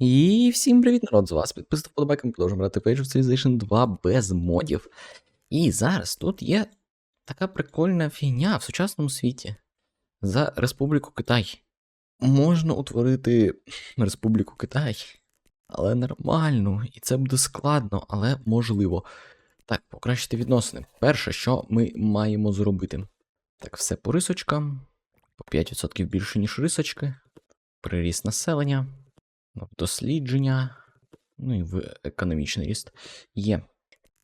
І всім привіт, народ, з вас підписав подобайком, продовжуємо грати Page of Civilization 2 без модів. І зараз тут є така прикольна фігня в сучасному світі. За Республіку Китай. Можна утворити Республіку Китай, але нормально, і це буде складно, але можливо. Так, покращити відносини. Перше, що ми маємо зробити. Так, все по рисочкам. По 5% більше, ніж рисочки. Приріст населення. Дослідження, ну і в економічний ріст є.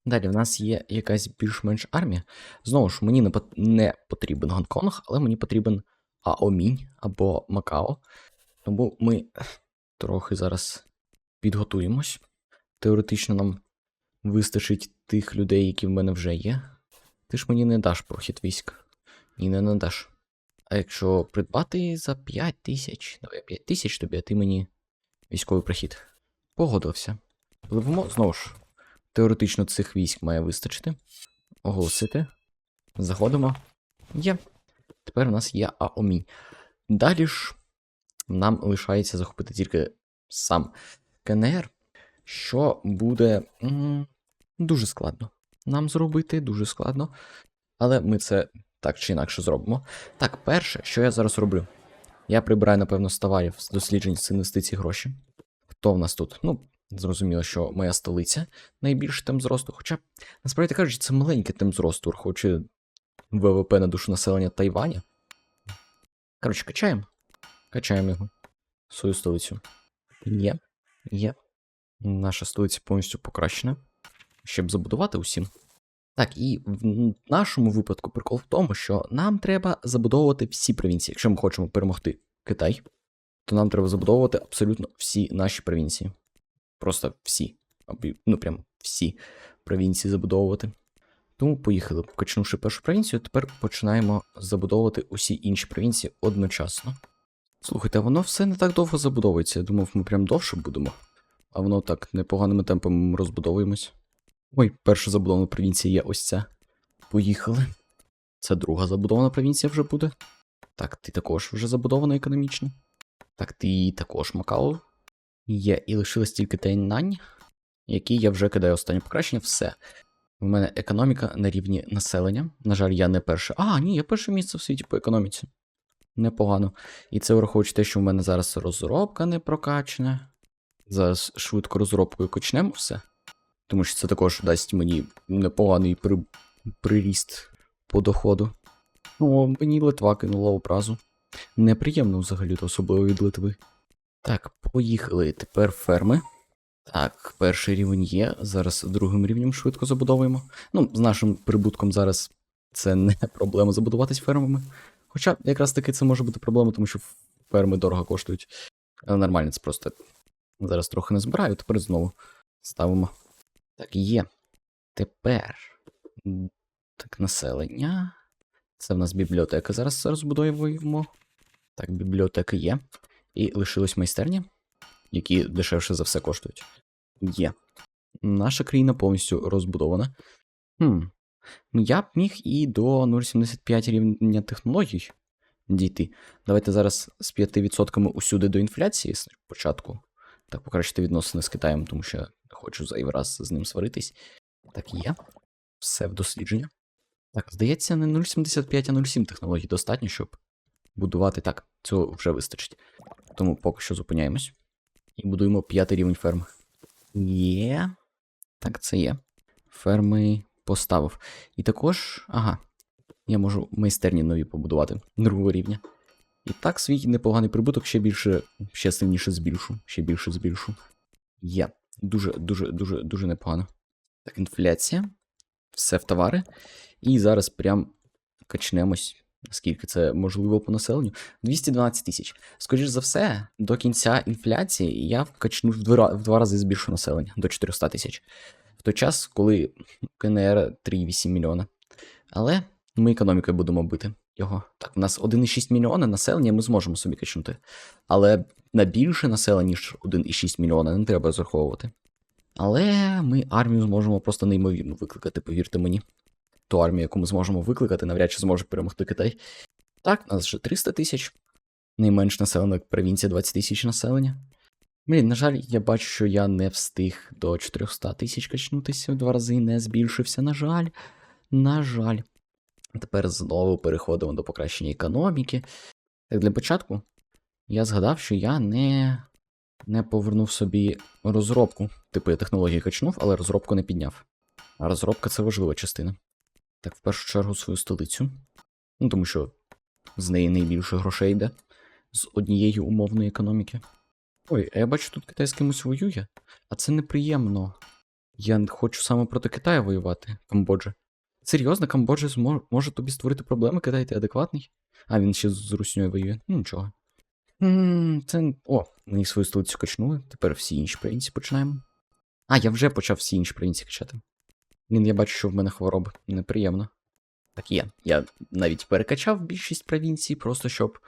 Далі в нас є якась більш-менш армія. Знову ж, мені не потрібен Гонконг, але мені потрібен Аомінь або Макао. Тому ми трохи зараз підготуємось. Теоретично нам вистачить тих людей, які в мене вже є. Ти ж мені не даш прохід військ. Ні, не надаш. А якщо придбати за 5 тисяч, давай 5 тисяч тобі, а ти мені військовий прихід. Погодився. Пливемо знову ж. Теоретично цих військ має вистачити. Оголосити. Заходимо. Є. Тепер у нас є Аомінь. Далі ж нам лишається захопити тільки сам КНР, що буде м, дуже складно. Нам зробити дуже складно. Але ми це так чи інакше зробимо. Так, перше, що я зараз роблю? Я прибираю, напевно, з товарів з досліджень з інвестицій гроші. Хто в нас тут? Ну, зрозуміло, що моя столиця найбільший темп зросту. Хоча, насправді кажучи, це маленький темп зросту, враховуючи ВВП на душу населення Тайваня. Коротше, качаємо. Качаємо його. Свою столицю. Є. Є. Наша столиця повністю покращена. Щоб забудувати усім. Так, і в нашому випадку прикол в тому, що нам треба забудовувати всі провінції. Якщо ми хочемо перемогти Китай, то нам треба забудовувати абсолютно всі наші провінції. Просто всі. Ну, прям всі провінції забудовувати. Тому поїхали, покачнувши першу провінцію, тепер починаємо забудовувати усі інші провінції одночасно. Слухайте, воно все не так довго забудовується. Я думав, ми прям довше будемо. А воно так непоганими темпами розбудовуємось. Ой, перша забудована провінція є ось ця. Поїхали. Це друга забудована провінція вже буде. Так, ти також вже забудована економічно. Так, ти також Макао. Є, і лишилось тільки Тайнань, який я вже кидаю останнє покращення. Все. У мене економіка на рівні населення. На жаль, я не перше. А, ні, я перше місце в світі по економіці. Непогано. І це враховуючи те, що в мене зараз розробка не прокачана. Зараз швидко розробкою качнемо все. Тому що це також дасть мені непоганий при... приріст по доходу. О, мені Литва кинула образу. Неприємно взагалі, то особливо від Литви. Так, поїхали. Тепер ферми. Так, перший рівень є. Зараз другим рівнем швидко забудовуємо. Ну, з нашим прибутком зараз це не проблема забудуватись фермами. Хоча якраз таки це може бути проблема, тому що ферми дорого коштують. Але нормально, це просто зараз трохи не збираю, тепер знову ставимо. Так, є. Тепер. Так, населення. Це в нас бібліотека. Зараз розбудовуємо. Так, бібліотеки є. І лишилось майстерні, які дешевше за все коштують. Є. Наша країна повністю розбудована. Хм. Ну, я б міг і до 0,75 рівня технологій дійти. Давайте зараз з 5% усюди до інфляції спочатку. Так, покращити відносини з Китаєм, тому що хочу зайвий раз з ним сваритись. Так, є. Все в дослідження. Так, здається, не 0,75, а 0,7 технологій достатньо, щоб будувати так. Цього вже вистачить. Тому поки що зупиняємось. І будуємо п'ятий рівень ферм. Є. Так, це є. Ферми поставив. І також. Ага. Я можу майстерні нові побудувати другого рівня. І так, свій непоганий прибуток ще більше, ще сильніше збільшу. Ще більше збільшу. Є. Дуже, дуже, дуже, дуже непогано. Так, інфляція. Все в товари. І зараз прям качнемось, наскільки це можливо по населенню. 212 тисяч. Скоріше за все, до кінця інфляції я вкачну в два, в два рази збільшу населення до 400 тисяч. В той час, коли КНР 3,8 мільйона. Але ми економікою будемо бити його. Так, у нас 1,6 мільйона населення ми зможемо собі качнути. Але на більше населення, ніж 1,6 мільйона, не треба розраховувати. Але ми армію зможемо просто неймовірно викликати, повірте мені. Ту армію, яку ми зможемо викликати, навряд чи зможе перемогти Китай. Так, у нас вже 300 тисяч. Найменш населена провінція 20 тисяч населення. Блін, на жаль, я бачу, що я не встиг до 400 тисяч качнутися в два рази, не збільшився. На жаль, на жаль. Тепер знову переходимо до покращення економіки. Так, для початку я згадав, що я не, не повернув собі розробку. Типу я технології качнув, але розробку не підняв. А розробка це важлива частина. Так, в першу чергу свою столицю. Ну, тому що з неї найбільше грошей йде з однієї умовної економіки. Ой, а я бачу, тут Китай з кимось воює, а це неприємно. Я хочу саме проти Китаю воювати, Камбоджа. Серйозно, Камбоджа змо- може тобі створити проблеми, Китай, ти адекватний? А він ще з Русньою воює. Ну нічого. це. О, мені свою столицю качнули. Тепер всі інші провінції починаємо. А, я вже почав всі інші провінції качати. Блін, я бачу, що в мене хвороби. Неприємно. Так є. Я навіть перекачав більшість провінцій, просто щоб,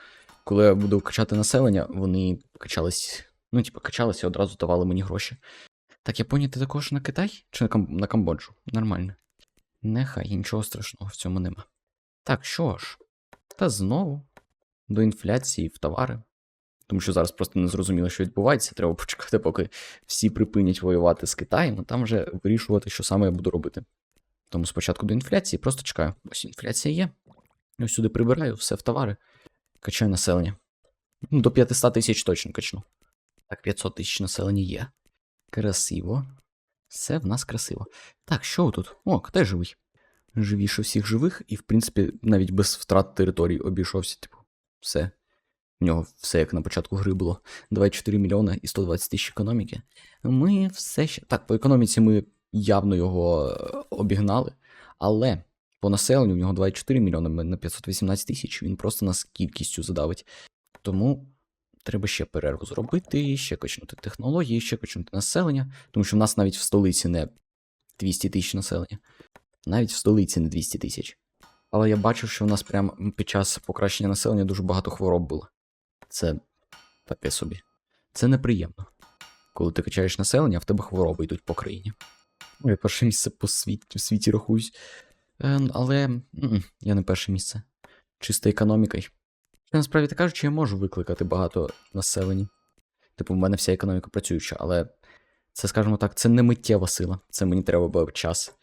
коли я буду качати населення, вони качались. Ну, типу, качалися і одразу давали мені гроші. Так, Японія, ти також на Китай? Чи на, Кам... на Камбоджу? Нормально. Нехай, нічого страшного в цьому нема. Так, що ж? Та знову до інфляції в товари. Тому що зараз просто не зрозуміло, що відбувається. Треба почекати, поки всі припинять воювати з Китаєм, а там вже вирішувати, що саме я буду робити. Тому спочатку до інфляції, просто чекаю. Ось інфляція є. Ось сюди прибираю, все в товари. Качаю населення. Ну, до 500 тисяч точно качну. Так, 500 тисяч населення є. Красиво. Все в нас красиво. Так, що тут? О, Китай живий. Живіше всіх живих, і, в принципі, навіть без втрат територій обійшовся, типу, все. В нього все як на початку гри було. 24 мільйона і 120 тисяч економіки. Ми все ще. Так, по економіці ми явно його е, обігнали, але по населенню в нього 24 мільйони на 518 тисяч. Він просто нас кількістю задавить. Тому треба ще перерву зробити, ще качнути технології, ще качнути населення, тому що в нас навіть в столиці не 200 тисяч населення. Навіть в столиці не 200 тисяч. Але я бачив, що в нас прямо під час покращення населення дуже багато хвороб було. Це таке собі. Це неприємно. Коли ти качаєш населення, в тебе хвороби йдуть по країні. Я перше місце по світ, в світі рахуюсь. Е, але м-м, я не перше місце. Чисто економікою. Я насправді так кажучи, я можу викликати багато населення. Типу, в мене вся економіка працююча, але це, скажімо так, це не миттєва сила. Це мені треба було час.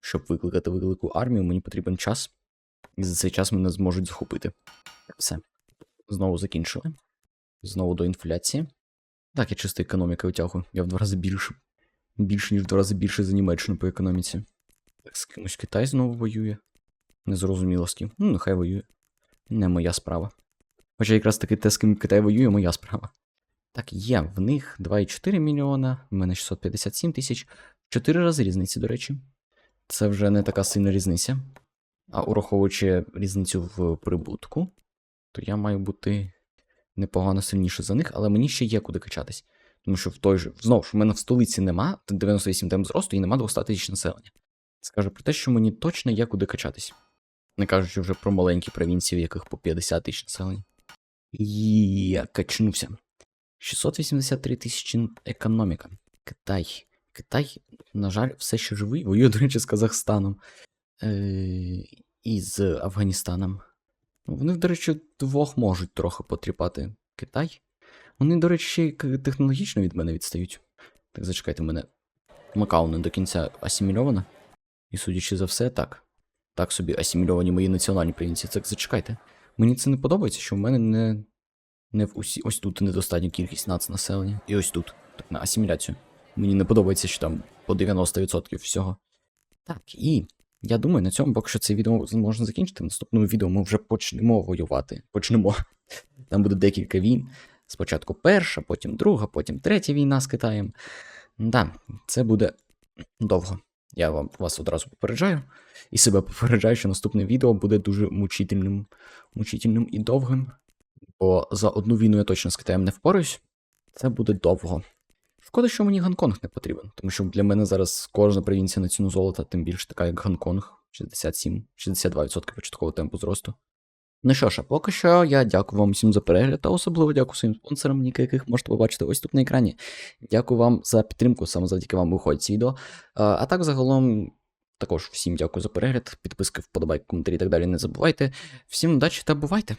Щоб викликати велику армію, мені потрібен час. І за цей час мене зможуть захопити. Все. Знову закінчили. Знову до інфляції. Так, я чисто економіка витягую. Я в два рази більше. Більше, ніж в два рази більше за Німеччину по економіці. Так, з кимось Китай знову воює. Незрозуміло з ким. Ну, нехай воює. Не моя справа. Хоча якраз таки те, з ким Китай воює, моя справа. Так, є, в них 2,4 мільйона, в мене 657 тисяч. Чотири рази різниці, до речі. Це вже не така сильна різниця. А ураховуючи різницю в прибутку, то я маю бути непогано сильніше за них, але мені ще є куди качатись. Тому що в той же, знову ж, в мене в столиці нема 98 темп зросту і нема 200 тисяч населення. Це каже про те, що мені точно є куди качатись. Не кажучи вже про маленькі провінції, в яких по 50 тисяч населення. Я качнувся. 683 тисячі економіка. Китай. Китай, на жаль, все ще живий. Воює, до речі, з Казахстаном е- і з Афганістаном. Вони, до речі, двох можуть трохи потріпати Китай. Вони, до речі, ще й технологічно від мене відстають. Так, зачекайте, мене Макао не до кінця асимільовано. І судячи за все, так. Так собі асимільовані мої національні провінції. Так, зачекайте. Мені це не подобається, що в мене не. Не в усі. Ось тут недостатня кількість нацнаселення. І ось тут. Так, на асиміляцію. Мені не подобається, що там по 90% всього. Так, і я думаю, на цьому поки що це відео можна закінчити. В наступному відео ми вже почнемо воювати. Почнемо. Там буде декілька війн. Спочатку перша, потім друга, потім третя війна з Китаєм. Да, це буде довго. Я вам вас одразу попереджаю. І себе попереджаю, що наступне відео буде дуже мучительним, мучительним і довгим. Бо за одну війну я точно з Китаєм не впораюсь. Це буде довго. Шкода, що мені Гонконг не потрібен, тому що для мене зараз кожна провінція на ціну золота, тим більше така, як Гонконг, 67-62% початкового темпу зросту. Ну що ж, а поки що я дякую вам всім за перегляд, та особливо дякую своїм спонсорам, ніки яких можете побачити ось тут на екрані. Дякую вам за підтримку, саме завдяки вам виходить ці відео. А, так, загалом, також всім дякую за перегляд, підписки, вподобайки, коментарі і так далі. Не забувайте. Всім удачі та бувайте!